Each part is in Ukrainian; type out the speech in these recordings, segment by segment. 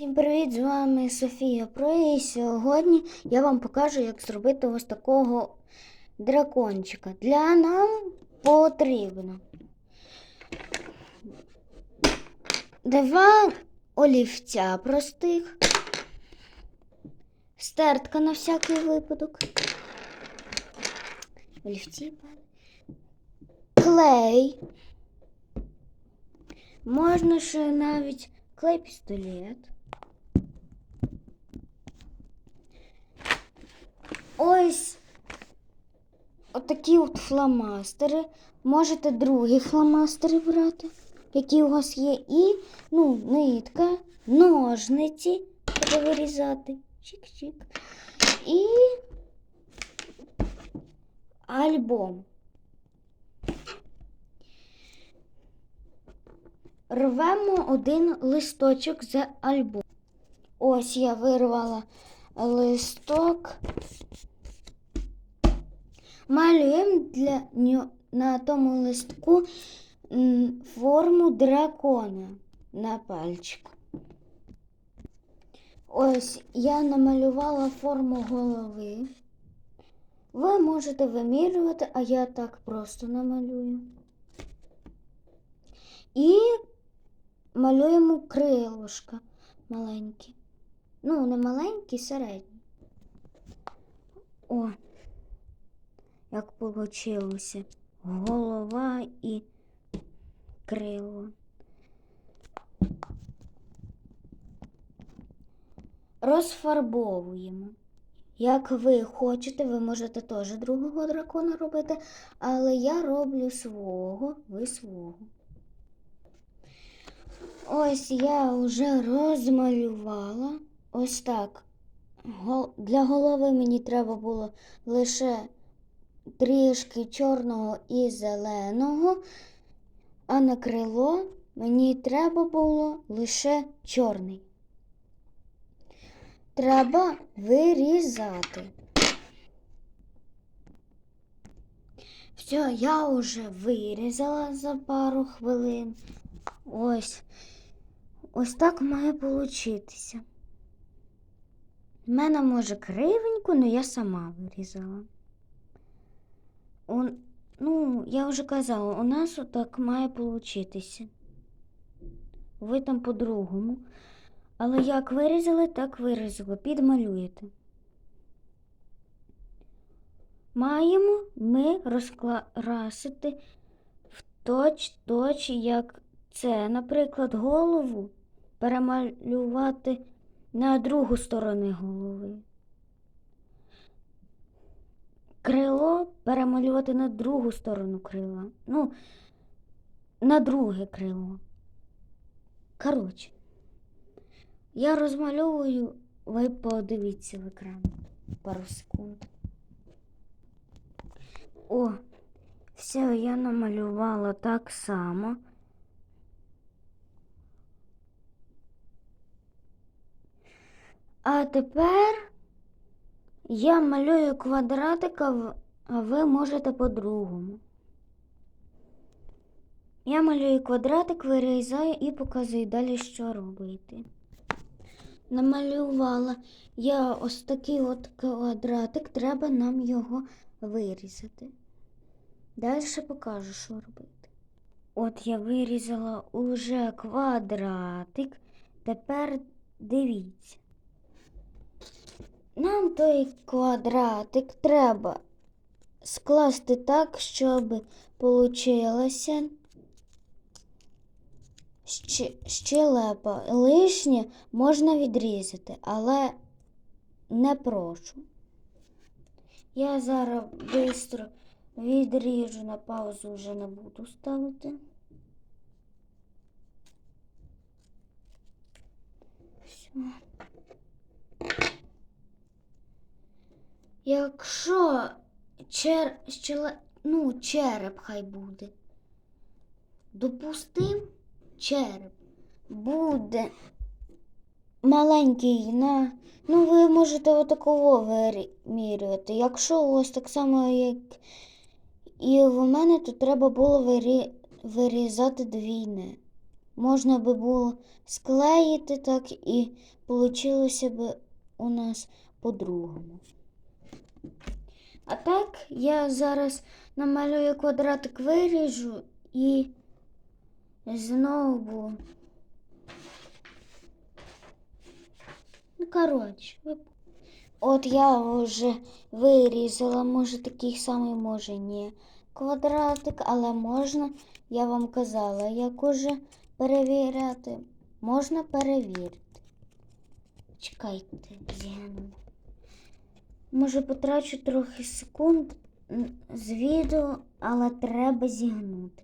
Всім привіт! З вами Софія Про і сьогодні я вам покажу, як зробити ось такого дракончика. Для нам потрібно два олівця простих, стертка на всякий випадок. Олівці, клей. Можна ще навіть клей пістолет. Ось отакі от фломастери. Можете другі фломастери брати, які у вас є, і ну, нитка, ножниці треба вирізати. Чик-чик. І альбом. Рвемо один листочок з альбому. Ось я вирвала листок. Малюємо для на тому листку форму дракона на пальчику. Ось я намалювала форму голови. Ви можете вимірювати, а я так просто намалюю. І малюємо крилушка маленькі. Ну, не маленькі, середні. О, як получилося. Голова і крило. Розфарбовуємо. Як ви хочете, ви можете теж другого дракона робити, але я роблю свого, ви свого. Ось я вже розмалювала. Ось так. Для голови мені треба було лише трішки чорного і зеленого, а на крило мені треба було лише чорний. Треба вирізати. Все, я вже вирізала за пару хвилин. Ось. Ось так має получитися. У мене може кривенько, але я сама вирізала. У, ну, я вже казала, у нас отак має получитися. Ви там по-другому. Але як вирізали, так вирізали. Підмалюєте. Маємо ми розкрасити в точ-точ, як це, наприклад, голову перемалювати на другу сторону голови. Крило перемалювати на другу сторону крила. Ну, на друге крило. Коротше, я розмальовую, ви подивіться в екран пару секунд. О, все, я намалювала так само. А тепер я малюю квадратик, а а ви можете по-другому. Я малюю квадратик, вирізаю і показую далі, що робити. Намалювала я ось такий от квадратик, треба нам його вирізати. Далі покажу, що робити. От я вирізала уже квадратик. Тепер дивіться. Нам той квадратик треба скласти так, щоб получилося щелепа. Лишнє можна відрізати, але не прошу. Я зараз швидко відріжу на паузу, вже не буду ставити. Все. Якщо чер... щеле... ну, череп хай буде. Допустим, череп буде маленький на. Ну, ви можете отаково вимірювати. Якщо у вас так само, як і в мене, то треба було вирі... вирізати двійне. можна би було склеїти так і получилося б у нас по-другому. А так я зараз намалюю квадратик, виріжу і знову. Ну, коротше, от я вже вирізала, може такий самий, може ні. Квадратик, але можна, я вам казала, як уже перевіряти. Можна перевірити. Чекайте, зіну. Може, потрачу трохи секунд з відео, але треба зігнути.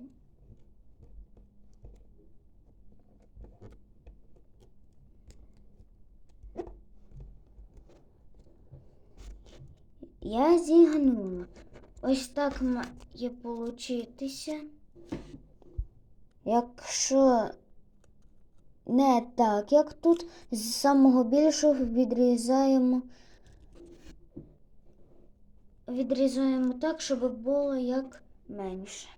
Я зігнула. Ось так має получитися. Якщо не так, як тут, з самого більшого відрізаємо. Відрізаємо так, щоб було як менше.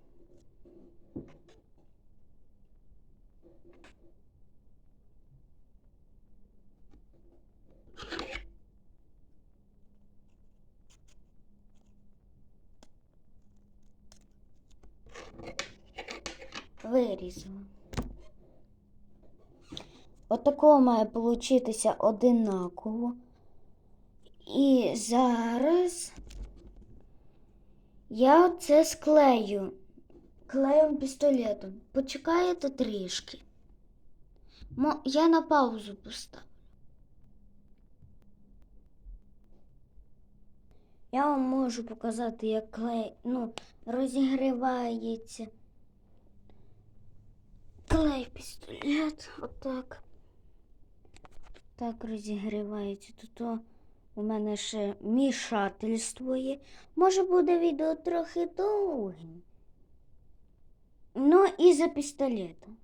Вирізала. Отакого має получитися одинаково. І зараз я це склею клеєм пістолетом. Почекаєте трішки. Мо- Я на паузу поставлю. Я вам можу показати, як клей ну, розігрівається. Клей пістолет. Отак. Так розігрівається. Тут у мене ще мішательство є. Може буде відео трохи довге. Ну і за пістолетом.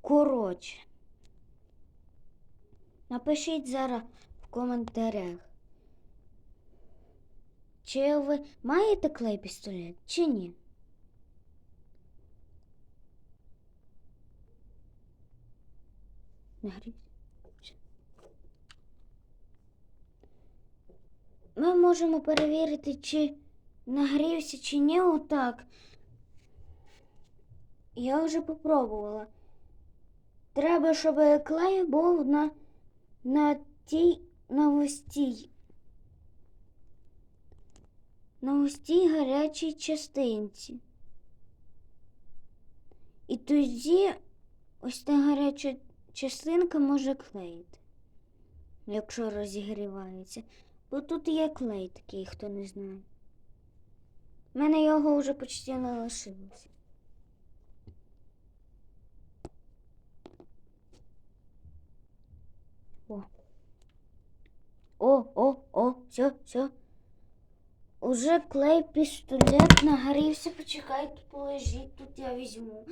Коротше. Напишіть зараз в коментарях. Чи ви маєте клей пістолет, чи ні? Нагрівся. Ми можемо перевірити, чи нагрівся, чи ні, отак. Я вже попробувала. Треба, щоб клей був на, на тій, на ось гарячій частинці. І тоді ось та гаряча частинка може клеїти, якщо розігрівається. Бо тут є клей такий, хто не знає. У мене його вже почти не лишилося. О. О, о, о, все, все. Уже клей пістолет нагорівся, почекайте, полежіть, тут я візьму.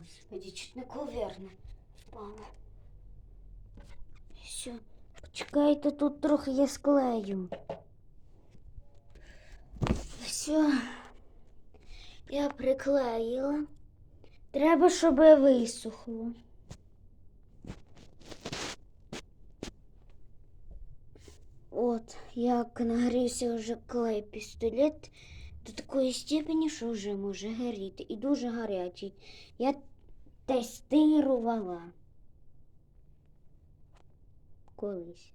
Господи, чуть не коверно. Все, почекайте, тут трохи я склею. Все, я приклеїла. Треба, щоб висохло. От, як нагрівся вже клей пістолет до такої степені, що вже може горіти. І дуже гарячий. Я тестувала колись.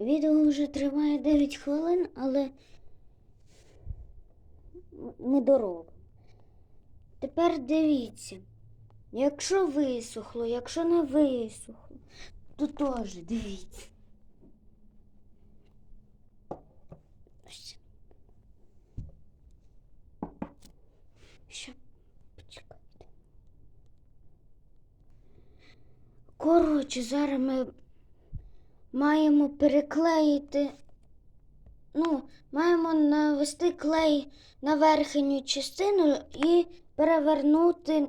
Відео вже триває 9 хвилин, але ми доробимо. Тепер дивіться. Якщо висохло, якщо не висохло, то теж дивіться. Ось. Ще почекайте. Коротше, зараз ми маємо переклеїти. Ну, маємо навести клей на верхню частину і перевернути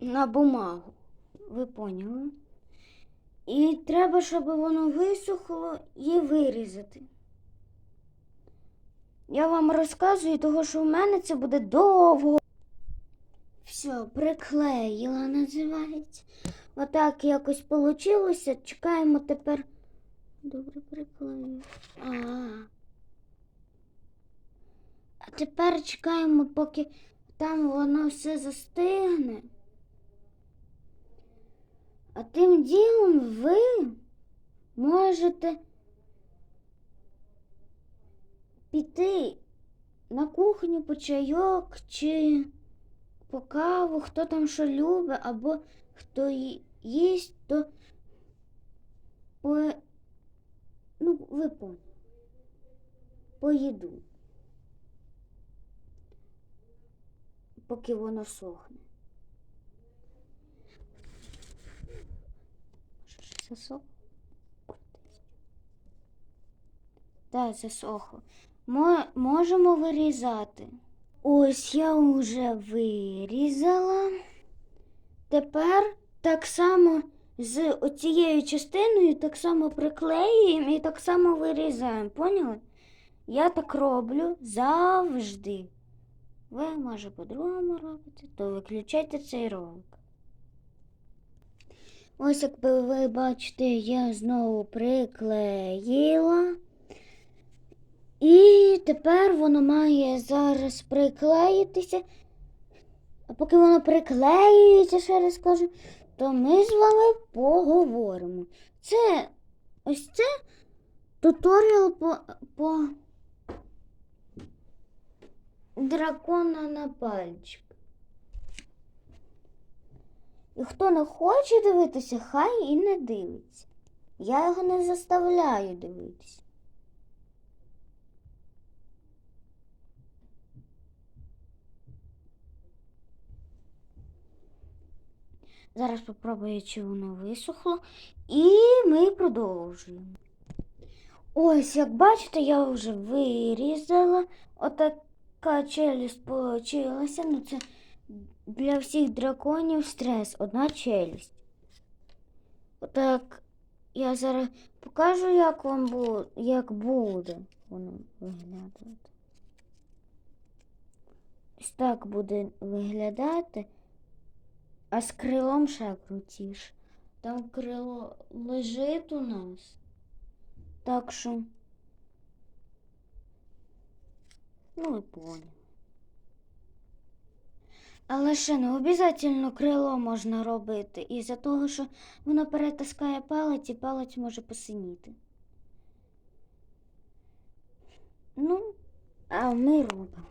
на бумагу. Ви поняли? І треба, щоб воно висохло і вирізати. я вам розказую, того що в мене це буде довго. Все, приклеїла, називається. Отак якось вийшло. Чекаємо тепер. Добре, приклею. А. А тепер чекаємо, поки там воно все застигне. А тим ділом ви можете піти на кухню по чайок чи по каву, хто там що любить, або хто їсть, то по... ну, ви поняли. По. Поки воно сохне. Засохло? Так, засохло. Мо- можемо вирізати. Ось я вже вирізала. Тепер так само з оцією частиною так само приклеюємо і так само вирізаємо. Поняли? Я так роблю завжди. Ви, може, по-другому робите, то виключайте цей ролик. Ось, як ви- ви бачите, я знову приклеїла. І тепер воно має зараз приклеїтися. А поки воно приклеюється, ще раз кажу, то ми з вами поговоримо. Це ось це туторіал по, по дракона на пальчик. І хто не хоче дивитися, хай і не дивиться. Я його не заставляю дивитися. Зараз попробую, чи воно висохло. І ми продовжуємо. Ось, як бачите, я вже вирізала. Отака челюсть получилася. Ну, це для всіх драконів стрес. Одна челюсть. Отак я зараз покажу, як вам бу... як буде воно виглядати. Ось так буде виглядати. А з крилом ще крутіше. Там крило лежить у нас. Так що. Ну, ви поняли. Але ще не обов'язково крило можна робити. Із-за того, що воно перетискає палець і палець може посиніти. Ну, а ми робимо.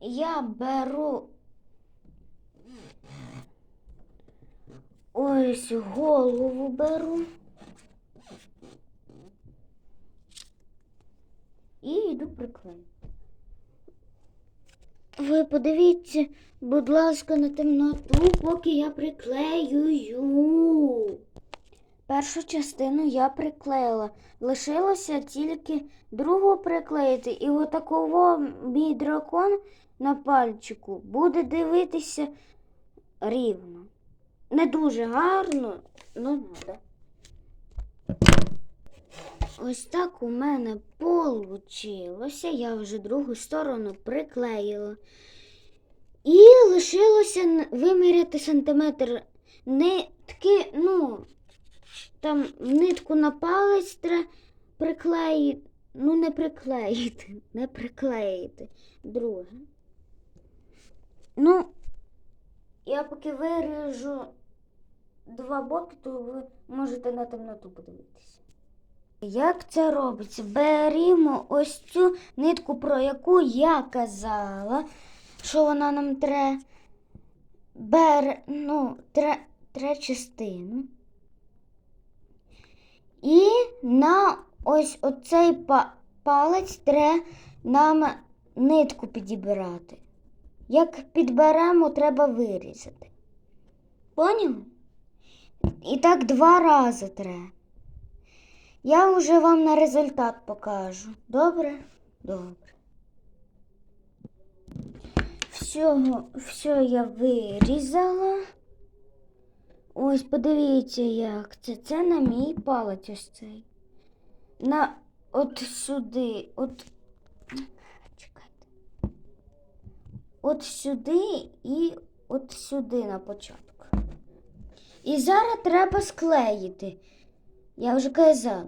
Я беру ось голову беру і йду приклею. Ви подивіться, будь ласка, на темноту, поки я приклеюю. Першу частину я приклеїла. Лишилося тільки другу приклеїти. І отаково мій дракон на пальчику буде дивитися рівно. Не дуже гарно, ну надо. Ось так у мене получилося. Я вже другу сторону приклеїла. І лишилося виміряти сантиметр нитки, ну, там нитку на палець треба приклеїти. Ну, не приклеїти, не приклеїти. Друге. Ну, я поки виріжу два боки, то ви можете на темноту подивитися. Як це робиться? Берімо ось цю нитку, про яку я казала, що вона нам тре, бер, ну, тре, тре частину. І на ось оцей па- палець тре нам нитку підібрати. Як підберемо, треба вирізати. Поняли? І так два рази треба. Я вже вам на результат покажу. Добре? Добре. Всього, все я вирізала. Ось подивіться, як це. Це на мій палець ось цей. на от сюди, от чекайте. От сюди і от сюди на початку. І зараз треба склеїти. Я вже казала.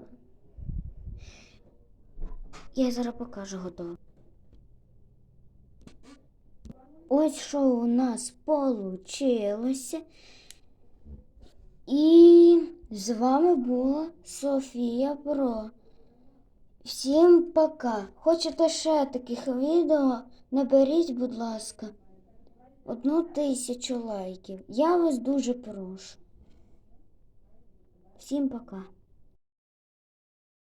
Я зараз покажу готово. Ось що у нас получилося. І з вами була Софія Про. Всім пока. Хочете ще таких відео? Наберіть, будь ласка, одну тисячу лайків. Я вас дуже прошу. Всім пока.